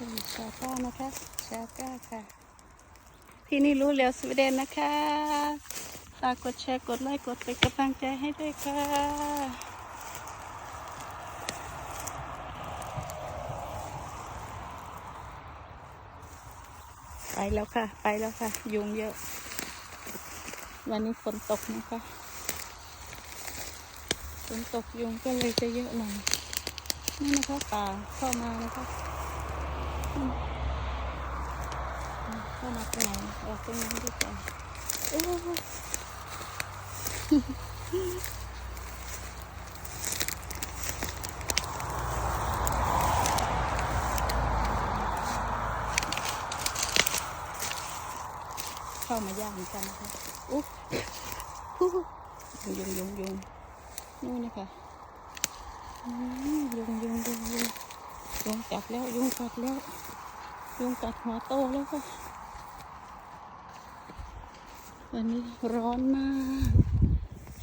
ชาก้านะคะชาก้าค่ะ ที่นี่รู้แล้วสวีเดนนะคะฝากกดแชร์กดไลค์กดเป็นกำลังใจให้ด้วยค่ะไปแล้วค่ะ ไปแล้วค่ะ ยุงเยอะ วันนี้ฝนตกนะคะฝนตกยุงก็เลยจะเยอะหน่อยนี่นะคะป่าเข้ามานะคะ อืมเข้ามาตรงไหนออกตรงนั้นดีกว่าโอ้เข้ามายางเหมือนกันนะคะอุ๊ยฮู้ยุงยุงยุงนู่นนะคะยุงยุงยุงยุงยุงกัดแล้วยุงกัดแล้ว ยุงกัดหัวโตแล้วค่ะ วันนี้ร้อนมาก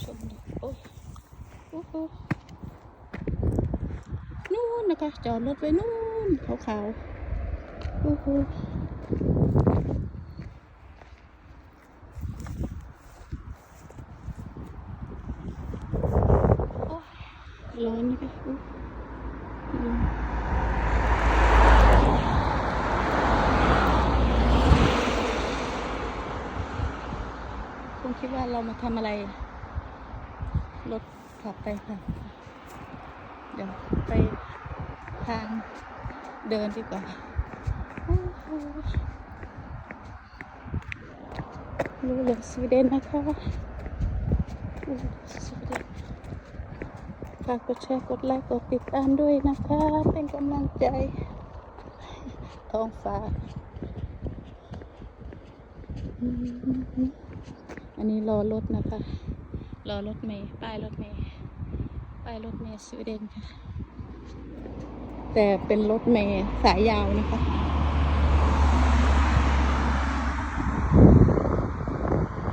ชมดอกโอ้ยโอ้โหนู่นนะคะ จอดรถไว้นู่นขาวๆโอ้โหร้อนนะคะอุ๊ยยุง คงคิดว่า เรามาทำอะไร รถขับไปค่ะเดี๋ยวไปทางเดินดีกว่าโอ้โหรู้เรื่องสวีเดนนะคะสวีเดนฝากกดแชร์ กดไลค์ กดติดตามด้วยนะคะ เป็นกำลังใจท้องฟ้าอืมอั นนี้รอรถนะคะ รอรถเมย์ป้ายรถเมย์ป้ายรถเมย์สวีเดนค่ะ แต่เป็นรถเมย์สายยาวนะคะ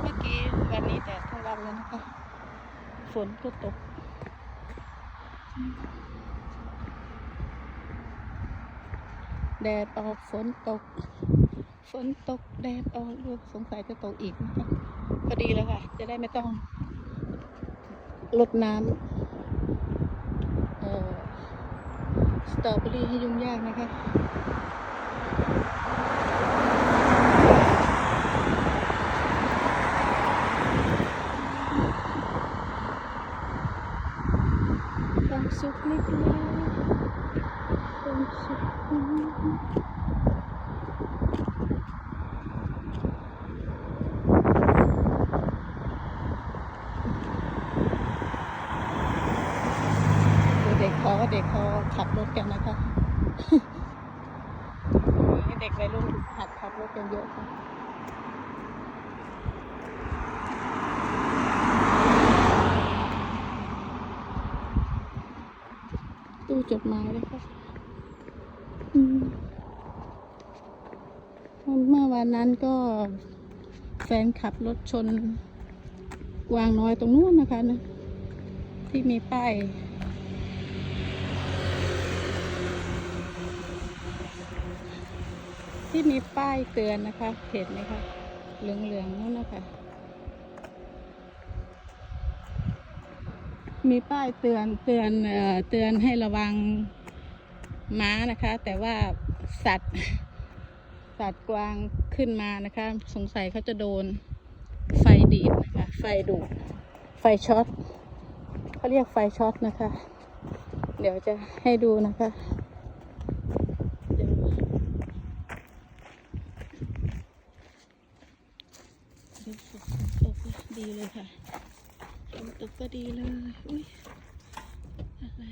เมื่อกี้วันนี้แดดทั้งวันเลยนะคะ ฝนก็ตกแดดออกฝนตก ฝนตกแดดออกลูกสงสัยจะตกอีกนะคะ พอดีเลยค่ะ จะได้ไม่ต้องลดน้ำสตรอเบอรี่ให้ยุ่งยากนะคะความสุขเล็กๆความสุข ดู เด็กเขาเด็กเขาขับรถกันนะคะนี่เด็กวัยรุ่นหัดขับรถกันเยอะค่ะตู้จดหมายเลยค่ะอืมเมื่อวันนั้นก็แฟนขับรถชนกวางน้อยตรงนู้นนะคะนะที่มีป้าย ที่มีป้ายเตือนนะคะ เห็นไหมคะ เหลืองๆนั่นนะคะ มีป้ายเตือนเตือนเอ่อเตือนให้ระวังม้านะคะ แต่ว่าสัตว์ สัตว์กวางขึ้นมานะคะ สงสัยเขาจะโดนไฟดีดนะคะ ไฟดูดไฟช็อตเขาเรียกไฟช็อตนะคะ เดี๋ยวจะให้ดูนะคะเดี๋ยว ดูฝนตกดีเลยค่ะฝนตกก็ดีเลย อุ้ยอะไร